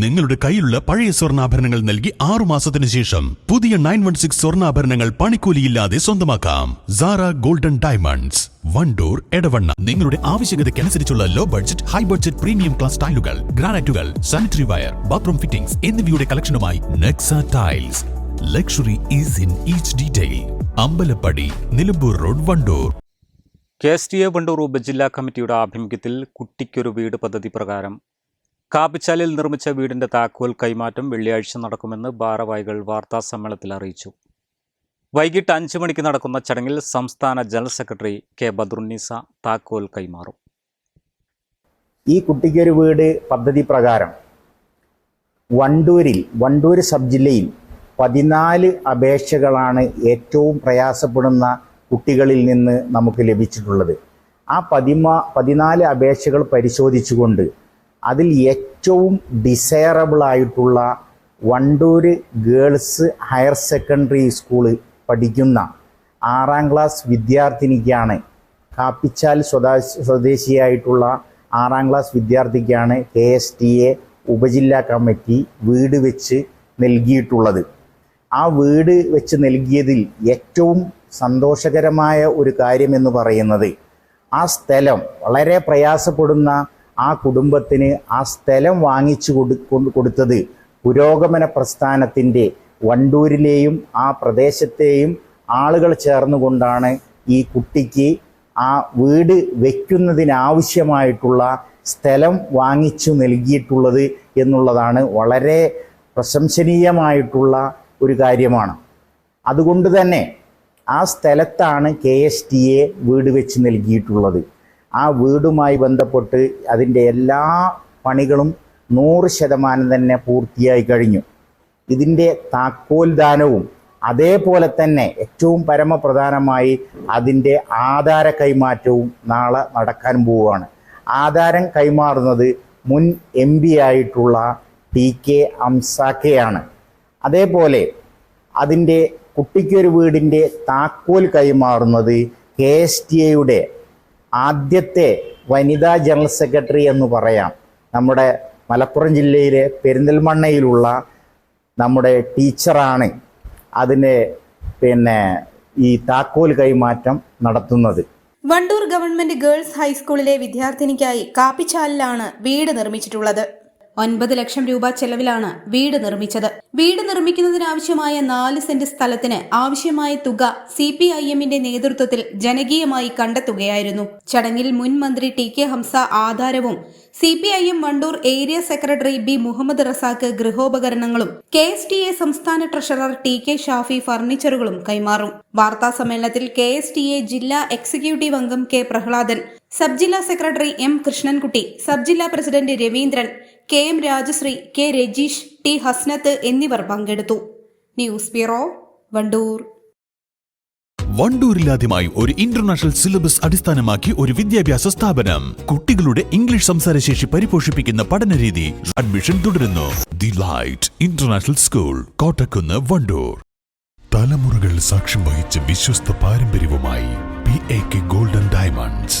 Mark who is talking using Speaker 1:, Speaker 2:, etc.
Speaker 1: നിങ്ങളുടെ കയ്യിലുള്ള പഴയ സ്വർണാഭരണങ്ങൾ നൽകി ആറു മാസത്തിന് ശേഷം പുതിയ നയൻ വൺ സിക്സ് സ്വർണാഭരണങ്ങൾ പണിക്കൂലിയില്ലാതെ സ്വന്തമാക്കാം. Zara golden diamonds Wandoor Edavanna. നിങ്ങളുടെ ആവശ്യകതയ്ക്കനുസരിച്ചുള്ള low budget high budget premium class ടൈലുകൾ ഗ്രാനൈറ്റുകൾ സാനിറ്ററി വയർ ബാത്റൂം ഫിറ്റിംഗ്സ് എന്നിവയുടെ കളക്ഷനുമായി Nexa tiles luxury is in each detail Ambalappadi Nilambur road Wandoor
Speaker 2: K S T A Wandoor ഉപജില്ലാ കമ്മിറ്റിയുടെ ആഭിമുഖ്യത്തിൽ കുട്ടിക്കൊരു വീട് പദ്ധതി പ്രകാരം കാപ്പിച്ചാലിൽ നിർമ്മിച്ച വീടിന്റെ താക്കോൽ കൈമാറ്റം വെള്ളിയാഴ്ച നടക്കുമെന്ന് ഭാരവാഹികൾ വാർത്താ സമ്മേളനത്തിൽ അറിയിച്ചു. വൈകിട്ട് അഞ്ച് മണിക്ക് നടക്കുന്ന ചടങ്ങിൽ സംസ്ഥാന ജനറൽ സെക്രട്ടറി കെ ബദ്രുന്നീസ താക്കോൽ കൈമാറും.
Speaker 3: ഈ കുട്ടിക്കൊരു വീട് പദ്ധതി പ്രകാരം വണ്ടൂരിൽ വണ്ടൂർ സബ് ജില്ലയിൽ പതിനാല് അപേക്ഷകളാണ് ഏറ്റവും പ്രയാസപ്പെടുന്ന കുട്ടികളിൽ നിന്ന് നമുക്ക് ലഭിച്ചിട്ടുള്ളത്. ആ പതിമാ പതിനാല് അപേക്ഷകൾ പരിശോധിച്ചുകൊണ്ട് അതിൽ ഏറ്റവും ഡിസയറബിൾ ആയിട്ടുള്ള Wandoor girls higher secondary school പഠിക്കുന്ന ആറാം ക്ലാസ് വിദ്യാർത്ഥിനിക്കാണ് കാപ്പിച്ചാൽ സ്വദാ സ്വദേശിയായിട്ടുള്ള ആറാം ക്ലാസ് വിദ്യാർത്ഥിക്കാണ് കെ എസ് ടി എ ഉപജില്ലാ കമ്മിറ്റി വീട് വെച്ച് നൽകിയിട്ടുള്ളത്. ആ വീട് വെച്ച് നൽകിയതിൽ ഏറ്റവും സന്തോഷകരമായ ഒരു കാര്യമെന്ന് പറയുന്നത് ആ സ്ഥലം വളരെ പ്രയാസപ്പെടുന്ന ആ കുടുംബത്തിന് ആ സ്ഥലം വാങ്ങിച്ചു കൊടു കൊടുത്തത് പുരോഗമന പ്രസ്ഥാനത്തിന്റെ വണ്ടൂരിലെയും ആ പ്രദേശത്തെയും ആളുകൾ ചേർന്നുകൊണ്ടാണ് ഈ കുട്ടിക്ക് ആ വീട് വയ്ക്കുന്നതിനാവശ്യമായിട്ടുള്ള സ്ഥലം വാങ്ങിച്ചു നൽകിയിട്ടുള്ളത് എന്നുള്ളതാണ് വളരെ പ്രശംസനീയമായിട്ടുള്ള ഒരു കാര്യമാണ്. അതുകൊണ്ട് തന്നെ ആ സ്ഥലത്താണ് കെ എസ് ടി എ വീട് വെച്ച് നൽകിയിട്ടുള്ളത്. ആ വീടുമായി ബന്ധപ്പെട്ട് അതിന്റെ എല്ലാ പണികളും നൂറ് ശതമാനം തന്നെ പൂർത്തിയായി കഴിഞ്ഞു. ഇതിന്റെ താക്കോൽ ദാനവും അതേപോലെ തന്നെ ഏറ്റവും പരമപ്രധാനമായി അതിന്റെ ആധാര കൈമാറ്റവും നാളെ നടക്കാൻ പോവുകയാണ്. ആധാരം കൈമാറുന്നത് മുൻ എം പി ആയിട്ടുള്ള ടി കെ അംസാക്കയാണ്. അതേപോലെ അതിന്റെ കുട്ടിക്കൊരു വീടിന്റെ താക്കോൽ കൈമാറുന്നത് കെ എസ് ടി എയുടെ ആദ്യത്തെ വനിതാ ജനറൽ സെക്രട്ടറി എന്ന് പറയാം. നമ്മുടെ മലപ്പുറം ജില്ലയിലെ പെരിന്തൽമണ്ണയിലുള്ള നമ്മുടെ ടീച്ചറാണ് അതിന് പിന്നെ ഈ താക്കോൽ കൈമാറ്റം നടത്തുന്നത്.
Speaker 4: വണ്ടൂർ ഗവൺമെന്റ് ഗേൾസ് ഹൈസ്കൂളിലെ വിദ്യാർത്ഥിനിക്കായി കാപ്പിച്ചാലിലാണ് വീട് നിർമ്മിച്ചിട്ടുള്ളത്. ഒൻപത് ലക്ഷം രൂപ ചെലവിലാണ് വീട് നിർമ്മിച്ചത്. വീട് നിർമ്മിക്കുന്നതിനാവശ്യമായ നാല് സെന്റ് സ്ഥലത്തിന് ആവശ്യമായ തുക സി പി ഐ എമ്മിന്റെ നേതൃത്വത്തിൽ ജനകീയമായി കണ്ടെത്തുകയായിരുന്നു. ചടങ്ങിൽ മുൻ മന്ത്രി T K Hamsa ആധാരവും C P I M Wandoor area secretary B Muhammad Razak ഗൃഹോപകരണങ്ങളും K S T A സംസ്ഥാന ട്രഷറർ ടി കെ ഷാഫി ഫർണിച്ചറുകളും കൈമാറും. വാർത്താ സമ്മേളനത്തിൽ കെ എസ് ടി എ ജില്ലാ എക്സിക്യൂട്ടീവ് അംഗം കെ പ്രഹ്ലാദൻ സബ് ജില്ലാ സെക്രട്ടറി എം കൃഷ്ണൻകുട്ടി സബ് ജില്ലാ president Raveendran K M Rajasree K Rajeesh T Hasnath എന്നിവർ പങ്കെടുത്തു. News bureau Wandoor.
Speaker 1: വണ്ടൂരിലാദ്യമായി ഒരു ഇന്റർനാഷണൽ സിലബസ് അടിസ്ഥാനമാക്കി ഒരു വിദ്യാഭ്യാസ സ്ഥാപനം. കുട്ടികളുടെ ഇംഗ്ലീഷ് സംസാരശേഷി പരിപോഷിപ്പിക്കുന്ന പഠനരീതി അഡ്മിഷൻ തുടരുന്നു. The light international school Kottakkunnu Wandoor. തലമുറകൾ സാക്ഷ്യം വഹിച്ച വിശ്വസ്ത പാരമ്പര്യവുമായി P A K golden diamonds.